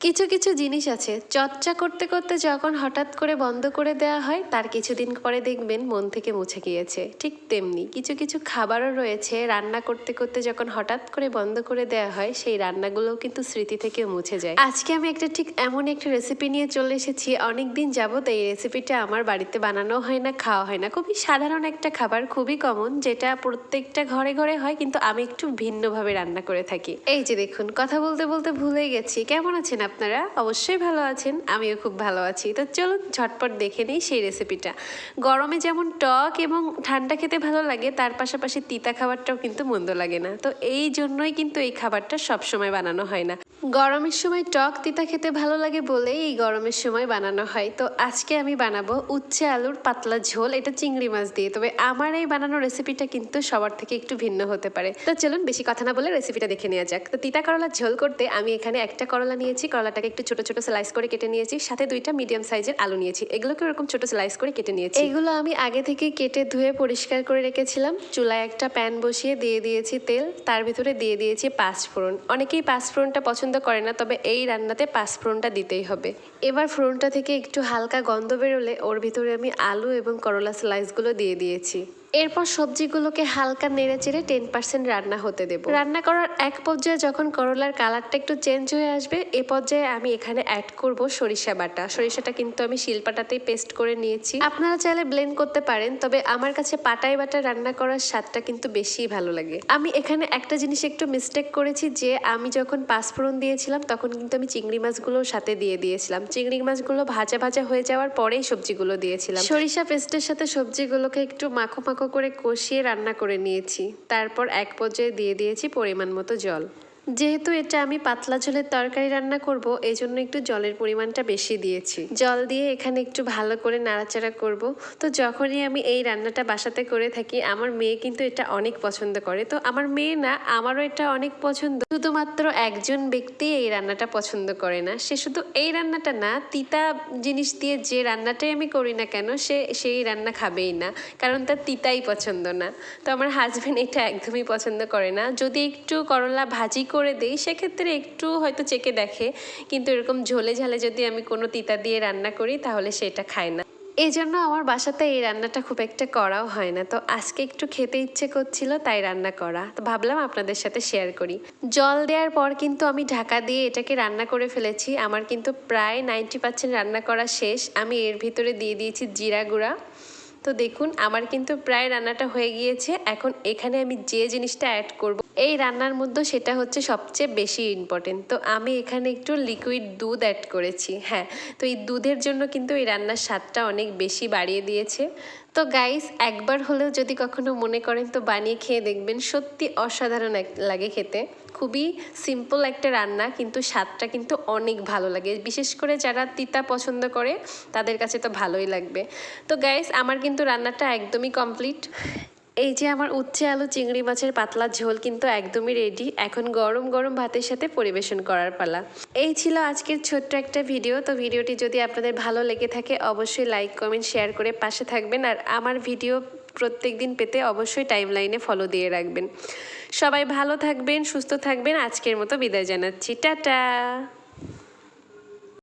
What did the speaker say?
কিছু কিছু জিনিস আছে। চর্চা করতে করতে যখন হঠাৎ করে বন্ধ করে দেওয়া হয়, তার কিছুদিন পরে দেখবেন মন থেকে মুছে গিয়েছে। ঠিক তেমনি কিছু কিছু খাবারও রয়েছে। রান্না করতে করতে যখন হঠাৎ করে বন্ধ করে দেওয়া হয়, সেই রান্নাগুলোও কিন্তু স্মৃতি থেকে মুছে যায়। আজকে আমি একটা ঠিক এমন একটা রেসিপি নিয়ে চলে এসেছি। অনেক দিন এই রেসিপিটা আমার বাড়িতে বানানো হয় না খাওয়া হয় না। খুবই সাধারণ একটা খাবার, খুবই কমন যেটা প্রত্যেকটা ঘরে ঘরে হয়, কিন্তু আমি একটু ভিন্নভাবে রান্না করে থাকি। এই যে দেখুন, কথা বলতে বলতে ভুলে গেছি। কেমন আছেন আপনারা? অবশ্যই ভালো আছেন। আমিও খুব ভালো আছি। তো চলুন, ঝটপট দেখে নিই সেই রেসিপিটা গরমে যেমন টক এবং ঠান্ডা খেতে ভালো লাগে, তার পাশাপাশি তিতা খাবারটাও কিন্তু মন্দ লাগে না। তো এই জন্যই কিন্তু এই খাবারটা সবসময় বানানো হয় না। গরমের সময় টক তিতা খেতে ভালো লাগে বলেই এই গরমের সময় বানানো হয়। তো আজকে আমি বানাবো উচ্ছে আলুর পাতলা ঝোল, এটা চিংড়ি মাছ দিয়ে। তবে আমার এই বানানো রেসিপিটা কিন্তু সবার থেকে একটু ভিন্ন হতে পারে। তো চলুন বেশি কথা না বলে রেসিপিটা দেখে নেওয়া যাক। তো তিতা করলার ঝোল করতে আমি এখানে একটা করলা নিয়েছি, করলাটাকে একটু ছোট ছোট স্লাইস করে কেটে নিয়েছি, সাথে দুইটা মিডিয়াম সাইজের আলু নিয়েছি। এগুলোকে ওরকম ছোট স্লাইস করে কেটে নিয়েছি। এগুলো আমি আগে থেকে কেটে ধুয়ে পরিষ্কার করে রেখেছিলাম। চুলায় একটা প্যান বসিয়ে দিয়ে দিয়েছি তেল, তার ভিতরে দিয়ে দিয়েছি পাঁচফোড়ন। অনেকেই পাঁচফোড়নটা পছন্দ করে না, তবে এই রান্নাতে পাঁচফোড়নটা দিতেই হবে। এবার ফোড়নটা থেকে একটু হালকা গন্ধ বেরোলে ওর ভিতরে আমি আলু এবং করলা স্লাইসগুলো দিয়ে দিয়েছি। এরপর সবজিগুলোকে হালকা নেড়ে চেড়ে টেন পার্সেন্ট রান্না হতে দেব। রান্না করার এক পর্যায়ে যখন করলার কালারটা একটু চেঞ্জ হয়ে আসবে, এ পর্যায়ে আমি এখানে অ্যাড করব সরিষা বাটা। সরিষাটা কিন্তু আমি শিলপাটাতেই পেস্ট করে নিয়েছি। আপনারা চাইলে ব্লেন্ড করতে পারেন, তবে আমার কাছে পাটাই বাটা রান্না করার স্বাদটা কিন্তু বেশি ভালো লাগে। আমি এখানে একটা জিনিস একটু মিস্টেক করেছি যে, আমি যখন পাঁচফোড়ন দিয়েছিলাম, তখন কিন্তু আমি চিংড়ি মাছগুলো সাথে দিয়ে দিয়েছিলাম। চিংড়ি মাছগুলো ভাজা ভাজা হয়ে যাওয়ার পরেই সবজিগুলো দিয়েছিলাম। সরিষা পেস্টের সাথে সবজিগুলোকে একটু মাখো মাখো করে কষিয়ে রান্না করে নিয়েছি। তারপর এক পর্যায়ে দিয়ে দিয়েছি পরিমাণ মতো জল। যেহেতু এটা আমি পাতলা ঝোলের তরকারি রান্না করব এই জন্য একটু জলের পরিমাণটা বেশি দিয়েছি। জল দিয়ে এখানে একটু ভালো করে নাড়াচাড়া করব। তো যখনই আমি এই রান্নাটা বাসাতে করে থাকি, আমার মেয়ে কিন্তু এটা অনেক পছন্দ করে। তো আমার মেয়ে না, আমারও এটা অনেক পছন্দ। শুধুমাত্র একজন ব্যক্তি এই রান্নাটা পছন্দ করে না। সে শুধু এই রান্নাটা না, তিতা জিনিস দিয়ে যে রান্নাটাই আমি করি না কেন, সে সেই রান্না খাবেই না। কারণ তার তিতাই পছন্দ না। তো আমার হাজব্যান্ড এটা একদমই পছন্দ করে না। যদি একটু করলা ভাজি করে দেই, সেক্ষেত্রে একটু হয়তো চেকে দেখে। কিন্তু এরকম ঝোলে ঝালে যদি আমি কোনো তিতা দিয়ে রান্না করি, তাহলে সেটা খায় না। এই জন্য আমার বাসাতে এই রান্নাটা খুব একটা করাও হয় না। তো আজকে একটু খেতে ইচ্ছে করছিল, তাই রান্না করা। তো ভাবলাম আপনাদের সাথে শেয়ার করি। জল দেওয়ার পর কিন্তু আমি ঢাকা দিয়ে এটাকে রান্না করে ফেলেছি। আমার কিন্তু প্রায় নাইনটি পার্সেন্ট রান্না করা শেষ। আমি এর ভিতরে দিয়ে দিয়েছি জিরা গুঁড়া। তো দেখুন, আমার কিন্তু প্রায় রান্নাটা হয়ে গিয়েছে। এখন এখানে আমি যে জিনিসটা অ্যাড করব এই রান্নার মধ্যে সেটা হচ্ছে সবচেয়ে বেশি ইম্পর্টেন্ট তো আমি এখানে একটু লিকুইড দুধ অ্যাড করেছি হ্যাঁ। তো এই দুধের জন্য কিন্তু এই রান্নার স্বাদটা অনেক বেশি বাড়িয়ে দিয়েছে। তো গাইস একবার হলেও যদি কখনো মনে করেন তো বানিয়ে খেয়ে দেখবেন, সত্যি অসাধারণ লাগে খেতে। খুবই সিম্পল একটা রান্না, কিন্তু স্বাদটা কিন্তু অনেক ভালো লাগে। বিশেষ করে যারা তিতা পছন্দ করে, তাদের কাছে তো ভালোই লাগবে। তো গাইস আমার কিন্তু রান্নাটা একদমই কমপ্লিট এই যে আমার উচ্ছে আলু চিংড়ি মাছের পাতলা ঝোল কিন্তু একদমই রেডি এখন গরম গরম ভাতের সাথে পরিবেশন করার পালা। এই ছিল আজকের ছোট্ট একটা ভিডিও তো ভিডিওটি যদি আপনাদের ভালো লেগে থাকে, অবশ্যই লাইক কমেন্ট শেয়ার করে পাশে থাকবেন, আর আমার ভিডিও প্রত্যেক দিন পেতে অবশ্যই টাইম লাইনে ফলো দিয়ে রাখবেন। সবাই ভালো থাকবেন, সুস্থ থাকবেন, আজকের মতো বিদায় জানাচ্ছি। টাটা!